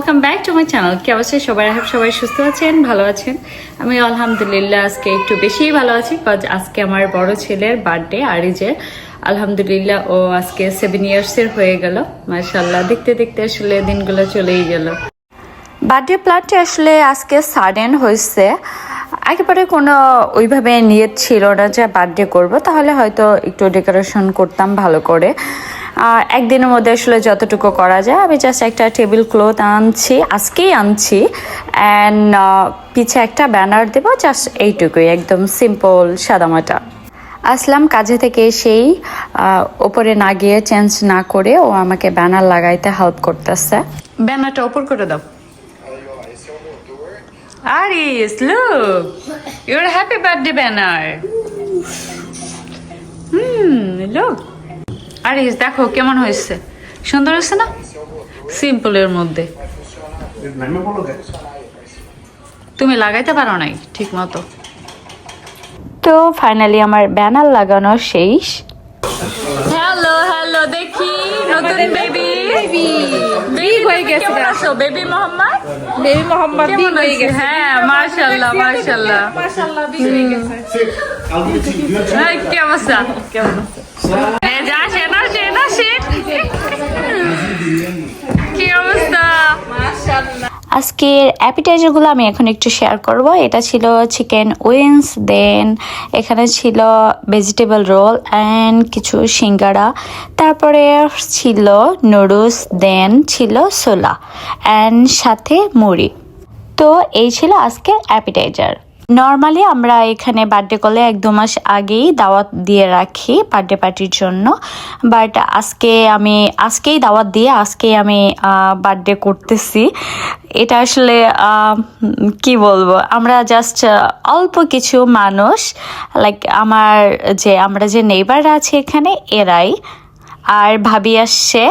Welcome back to my channel কি অবস্থা? সবাই আহ, সবাই সুস্থ আছেন? ভালো আছেন? আমি আলহামদুলিল্লাহ আজকে একটু বেশিই ভালো আছি কজ আজকে আমার বড় ছেলের বার্থডে আরিজের। আলহামদুলিল্লাহ ও আজকে সেভেন ইয়ার্সের হয়ে গেল। মাশাল্লাহ দেখতে দেখতে আসলে দিনগুলো চলেই গেল। বার্থডে প্ল্যানটি আসলে আজকে সাডেন হয়েছে। একেবারে কোনো ওইভাবে নিয়ত ছিল না যে বার্থডে করব, তাহলে হয়তো একটু ডেকোরেশন করতাম ভালো করে। আর একদিনের মধ্যে আসলে যতটুকু করা যায় আমি জাস্ট একটা টেবিল ক্লথ আনছি আজকেই আনছি অ্যান্ড পিছে একটা ব্যানার দেবো জাস্ট এইটুকুই একদম সিম্পল সাদামাটা আসলাম কাজে থেকে সেই ওপরে না গিয়ে চেঞ্জ না করে ও আমাকে ব্যানার লাগাইতে হেল্প করতেছে ব্যানারটা ওপর করে দাও Aris, look! Your happy birthday banner. Hmm look. Aris দেখো কেমন হয়েছে। সুন্দর হয়েছে না? সিম্পলের মধ্যে। তুমি লাগাইতে পারো নাই ঠিক মতো। তো ফাইনালি আমার ব্যানার লাগানো শেষ। হ্যালো হ্যালো দেখি নতুন বেবি বেবি বিগ হয়ে গেছে কেমন আছো বেবি মোহাম্মদ? বেবি মোহাম্মদ কেমন বিগ হয়ে গেছে। হ্যাঁ মাশাআল্লাহ মাশাআল্লাহ। মাশাআল্লাহ বিগ হয়ে গেছে। এই, কি অবস্থা কেমন এ, যা আসেন আসেন আজকের অ্যাপিটাইজারগুলো আমি এখন একটু শেয়ার করব। এটা ছিল চিকেন উইংস দেন এখানে ছিল ভেজিটেবল রোল অ্যান্ড কিছু সিঙ্গারা। তারপরে ছিল নুডলস দেন ছিল সোলা অ্যান্ড সাথে মুড়ি। তো এই ছিল আজকের অ্যাপিটাইজার নর্মালি আমরা এখানে বার্থডে করলে এক দু মাস আগেই দাওয়াত দিয়ে রাখি বার্থডে পার্টির জন্য। বাট আজকে আমি, আজকেই দাওয়াত দিয়ে আজকেই আমি বার্থডে করতেছি। এটা আসলে কি বলব? আমরা জাস্ট অল্প কিছু মানুষ। লাইক আমার যে, আমরা যে নেইবার আছে এখানে, এরাই। আর ভাবি আসছে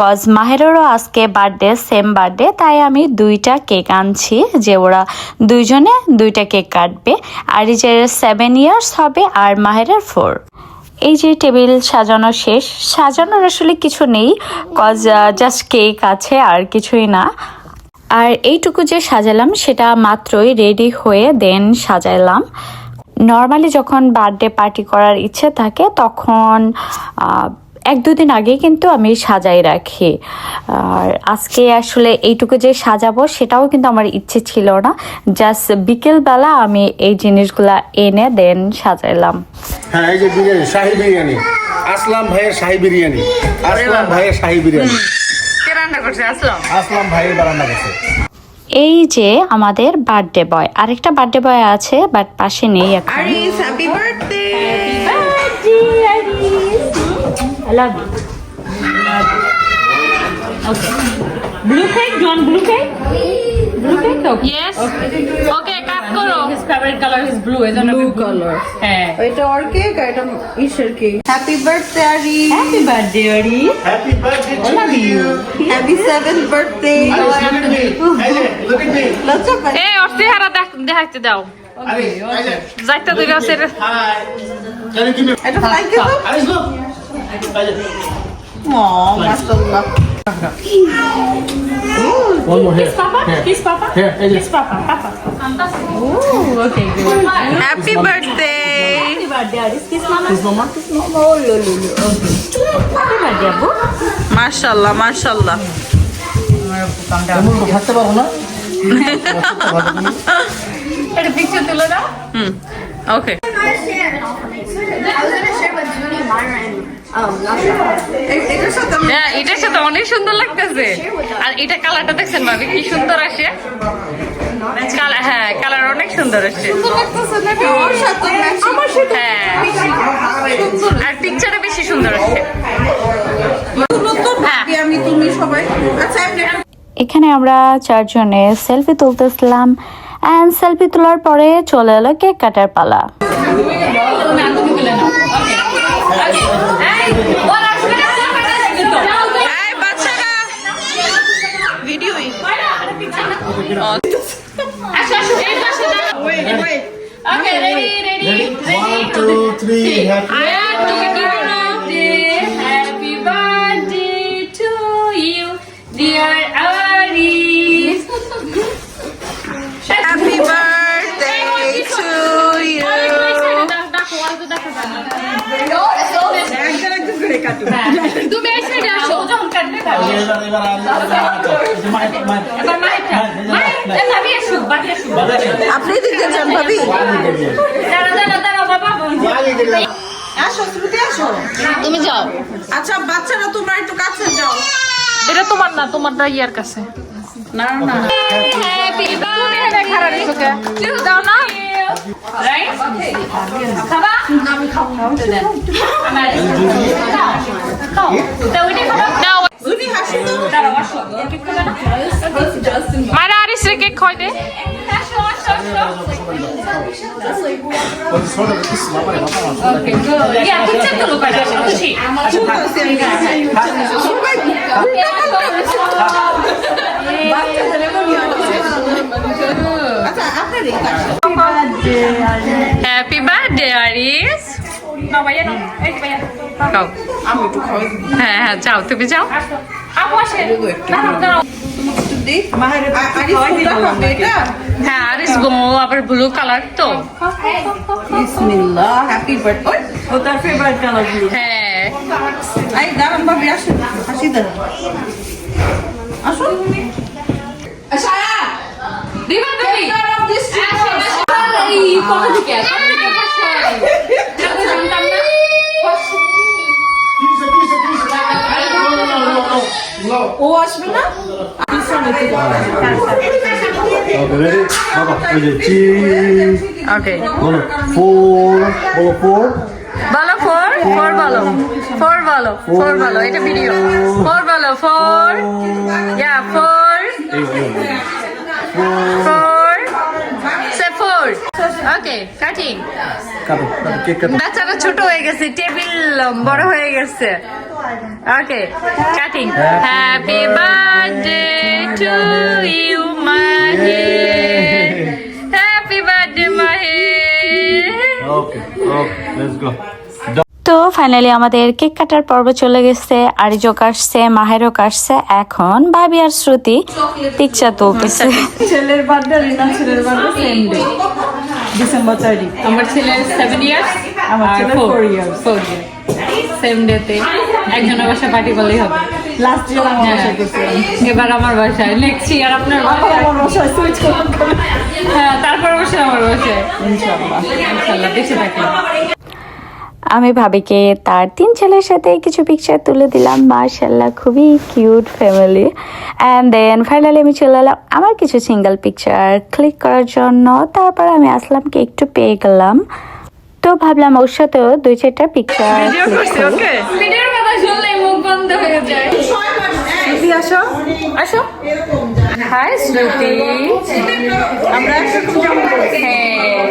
কজ মাহেরও আজকে বার্থডে সেম বার্থডে তাই আমি দুইটা কেক আনছি যে ওরা দুইজনে দুইটা কেক কাটবে। আর যে সেভেন ইয়ার্স হবে আর মাহেরের ফোর এই যে টেবিল সাজানো শেষ, সাজানোর আসলে কিছু নেই, কজ জাস্ট কেক আছে, আর কিছুই না। আর এইটুকু যে সাজালাম, সেটা মাত্রই রেডি হয়ে দেন সাজাইলাম নর্মালি যখন বার্থডে পার্টি করার ইচ্ছে থাকে, তখন এক দুদিন আগে কিন্তু আমি সাজাই রাখি। আর আজকে আসলে এইটুকু যে সাজাবো সেটাও কিন্তু আমার ইচ্ছে ছিল না। জাস্ট বিকেলবেলা আমি এই জিনিসগুলা এনে দেন সাজাইলাম। হ্যাঁ এই যে বিরিয়ানি শাহি বিরিয়ানি। আসলাম ভাইয়ের শাহি বিরিয়ানি। আসলাম ভাইয়ের শাহি বিরিয়ানি। কে রান্না করছে? আসলাম। আসলাম ভাইয়ের বারান্দা কাছে এই যে আমাদের বার্থডে বয় আরেকটা বার্থডে বয় আছে বাট পাশে নেই এখন। Aris happy birthday I love you. Okay. Blue cake? Do you want blue cake? Blue cake? Okay. Yes. Okay, cut করো. His favorite color is blue. আমি কালার হ্যাঁ। এটা ওর কেক আর এটা ইসের cake happy birthday Aris Happy birthday, Ari. Happy birthday I love you. Happy seventh birthday লজ্জা পাই এই ওর চেহারা দেখ- দেখাইতে দাও যাইতে হাই এটা থ্যাংক ইউ আরিস ও মাশাআল্লাহ one more here Papa? Kiss Papa? Here, Kiss Papa. Papa. Ooh, okay, good. Happy birthday Happy birthday. Kiss Mama. This mama Oh, lo, lo, lo. Okay. Happy birthday, Abu. এমন তো থাকতে পারব না একটা picture তুলে দাও হুম ওকে হ্যাঁ এটার সাথে অনেক সুন্দর লাগতেছে। আর এটা কালারটা দেখছেন ভাবি, কি সুন্দর আসে। হ্যাঁ কালার অনেক সুন্দর হ্যাঁ আর পিকচারে বেশি সুন্দর আচ্ছা এখানে আমরা চারজনে সেলফি তুলতেছিলাম অ্যান্ড সেলফি তোলার পরে চলে এলো কেক কাটার পালা। Okay, ready, ready, ready. One, two, three. Happy birthday. Happy birthday to you, dear Ari. Happy birthday to you. আপনি দিতে চান ভাবি। তুমি যাও। আচ্ছা বাচ্চারা তোমরা একটু কাছে যাও। এটা তোমার না তোমারটা ইয়ার কাছে। না না। দাও খাবা? আমি খাবে না মারা আরিস রে কেক খাই দে। আসো আসো আসো ওকে গুড ইয়া পিকচার তো খাও। আমি একটু খাওয়াই হ্যাঁ হ্যাঁ যাও তুমি যাও। হ্যাঁ আরিস গো আবার ব্লু কালার তো। বিসমিল্লাহ হ্যাপি বার্থডে ও তার ফেভারিট কালার ব্লু হ্যাঁ। আই দাঁড়ান ভাবি আসুন আসুন তুমি? থেকে? Ready? বাবা, ওই যে cheese. Okay. বলো, four, বলো four. বলো ফোর ফোর বলো ফোর বলো ফোর বলো এটা ভিডিও ফোর বলো four yeah four. Four say four okay cutting. বাচ্চাটা ছোট হয়ে গেছে টেবিল বড় হয়ে গেছে okay cutting happy birthday to you Mahi happy birthday Mahi Okay, okay, let's go. তো ফাইনালি আমাদের কেক কাটার পর্ব চলে গেছে আরিজক আসছে মাহেরও আসছে এখন ভাবি আর শ্রুতি পিকচার তুলতেছে। ছেলের বার্থডে রিনা ছেলের বার্থডে সেম ডে ডিসেম্বর চারি আমার ছেলের সেভেন ইয়ার্স আমার ছেলের four years. Four year same ডেতে একজনের বাসায় পার্টি করলেই হবে। লাস্ট ইয়ার আমার বাসায় করছিলাম। এবার আমার বাসায় নেক্সট ইয়ার আপনার বাসায়। আমার বাসায় সুইচ করলাম। হ্যাঁ তারপর বসে আমার বাসায়। ইনশাআল্লাহ দেখে থাকলাম আমি ভাবিকে তার তিন ছেলের সাথে কিছু পিকচার তুলে দিলাম। মার্শাল্লাহ খুবই cute family and then finally আমি চলে এলাম আমার কিছু সিঙ্গেল পিকচার ক্লিক করার জন্য তারপর আমি আসলাম আসলামকে একটু পেয়ে গেলাম। তো ভাবলাম ওর সাথেও দুই চারটা পিকচার দিদি আসো। আসো হাই শ্রুতি আমরা। হ্যাঁ।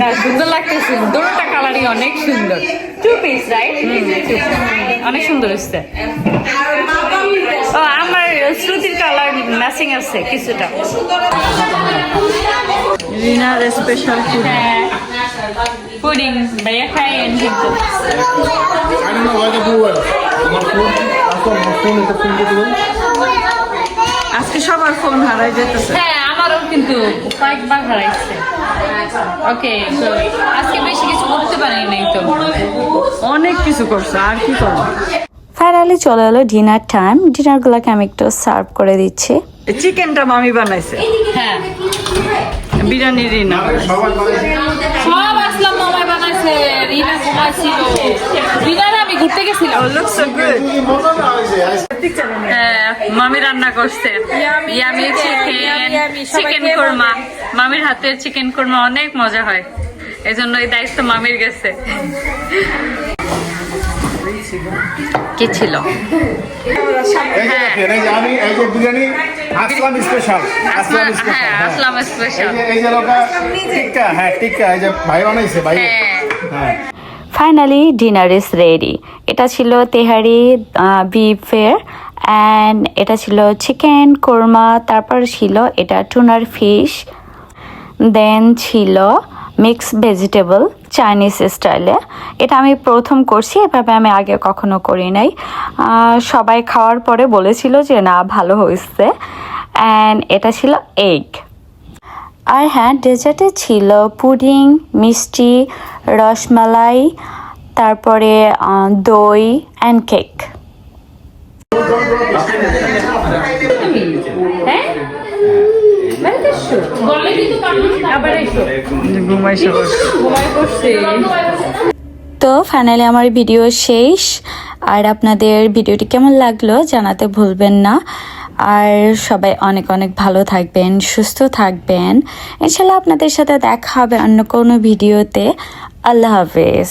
না সুন্দর লাগতেছে। দুটোটা কালারই অনেক সুন্দর। টু পিস রাইট অনেক সুন্দর হচ্ছে ও আমার শ্রুতির কালার ম্যাচিং আছে কিছুটা। রিনার স্পেশাল পুডিং ভাইয়া খাইয়েন কিন্তু। I don't know why they do it. আজকে সবার ফোন হারাই যেতেছে হ্যাঁ আমারও কিন্তু কয়েকবার হারাইছে। ওকে তো আজকে বেশি কিছু করতে পারি নাই তো। অনেক কিছু করছে আর কি করব? ফাইনালি চলে এলো ডিনার টাইম। ডিনারগুলোকে আমি একটু সার্ভ করে দিচ্ছি। চিকেনটা মামি বানাইছে। হ্যাঁ। বিরিয়ানি রিনা সব আসলাম মামাই বানাইছে রিনা আমি ঘুরতে গেছিলাম? আইস- হ্যাঁ, মামি রান্না করছে। ইয়ামি চিকেন চিকেন কোরমা মামির হাতের চিকেন কোরমা অনেক মজা হয়। এই জন্য এই দায়িত্ব মামির গেছে। কি ছিল? এই যে দেখেন, এই যে আমি এই যে বিরিয়ানি আসলাম স্পেশাল আসলাম আসলাম- স্পেশাল হ্যাঁ। আসলাম স্পেশাল এই যে লোকা টিক্কা হ্যাঁ টিক্কা এই যে ভাই বানাইছে ভাই। হ্যাঁ হ্যাঁ। ফাইনালি ডিনার ইজ রেডি এটা ছিল তেহারি বিফের অ্যান্ড এটা ছিল চিকেন কোরমা তারপর ছিল এটা টুনার ফিশ দেন ছিল মিক্স ভেজিটেবল চাইনিজ স্টাইলে এটা আমি প্রথম করছি, এভাবে আমি আগে কখনো করি নাই। সবাই খাওয়ার পরে বলেছিল যে, না, ভালো হয়েছে। অ্যান্ড এটা ছিল এগ আর হ্যাঁ ডেজার্টে ছিল পুডিং মিষ্টি, রসমালাই, তারপরে দই অ্যান্ড কেক তো ফাইনালি আমার ভিডিও শেষ। আর আপনাদের ভিডিওটি কেমন লাগল জানাতে ভুলবেন না। আর সবাই অনেক অনেক ভালো থাকবেন, সুস্থ থাকবেন। ইনশাল্লাহ আপনাদের সাথে দেখা হবে অন্য কোনো ভিডিওতে। আল্লাহ হাফেজ।